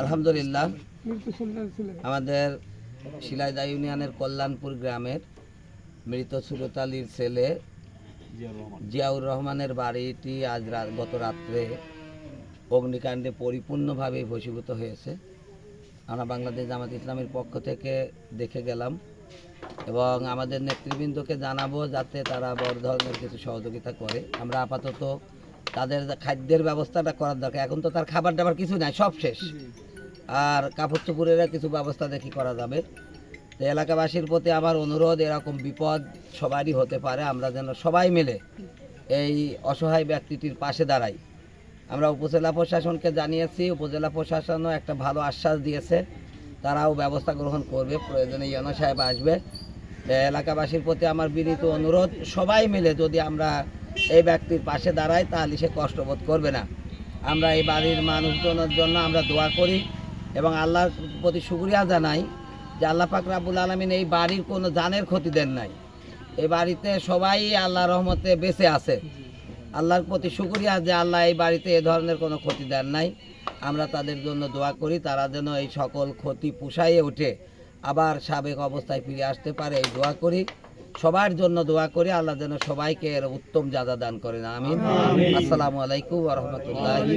আলহামদুলিল্লাহ। আমাদের শিলাইদা ইউনিয়নের কল্যাণপুর গ্রামের মৃত সুরতালির ছেলে জিয়াউর রহমানের বাড়িটি আজ গত রাত্রে অগ্নিকাণ্ডে পরিপূর্ণভাবে ভসীভূত হয়েছে। আমরা বাংলাদেশ জামাত ইসলামের পক্ষ থেকে দেখে গেলাম এবং আমাদের নেতৃবৃন্দকে জানাব যাতে তারা বড় ধরনের কিছু সহযোগিতা করে। আমরা আপাতত তাদের খাদ্যের ব্যবস্থাটা করার দরকার। এখন তো তার খাবার দাবার কিছু নাই সব শেষ। আর কাপড় চোপড়ের কিছু ব্যবস্থা দেখি করা যাবে। তো এলাকাবাসীর প্রতি আমার অনুরোধ এরকম বিপদ সবারই হতে পারে আমরা যেন সবাই মিলে এই অসহায় ব্যক্তিটির পাশে দাঁড়াই। আমরা উপজেলা প্রশাসনকে জানিয়েছি উপজেলা প্রশাসনও একটা ভালো আশ্বাস দিয়েছে। তারাও ব্যবস্থা গ্রহণ করবে প্রয়োজনে ইয়নো সাহেব আসবে। এলাকাবাসীর প্রতি আমার বিনীত অনুরোধ সবাই মিলে যদি আমরা এই ব্যক্তির পাশে দাঁড়ায়, তাহলে সে কষ্টবোধ করবে না। আমরা এই বাড়ির মানুষজনের জন্য আমরা দোয়া করি এবং আল্লাহর প্রতি শুক্রিয়া জানাই যে আল্লাহ পাক রাবুল আলমিন এই বাড়ির কোনো জানের ক্ষতি দেন নাই। এই বাড়িতে সবাই আল্লাহ রহমতে বেঁচে আছে। আল্লাহর প্রতি শুক্রিয়া যে আল্লাহ এই বাড়িতে এ ধরনের কোনো ক্ষতি দেন নাই। আমরা তাদের জন্য দোয়া করি, তারা যেন এই সকল ক্ষতি পুষাইয়ে উঠে আবার সাবেক অবস্থায় ফিরে আসতে পারে, এই দোয়া করি। সবার জন্য দোয়া করি আল্লাহ যেন সবাইকে উত্তম জাদা দান করেন আমিন। আসসালামু আলাইকুম রহমতুল্লাহি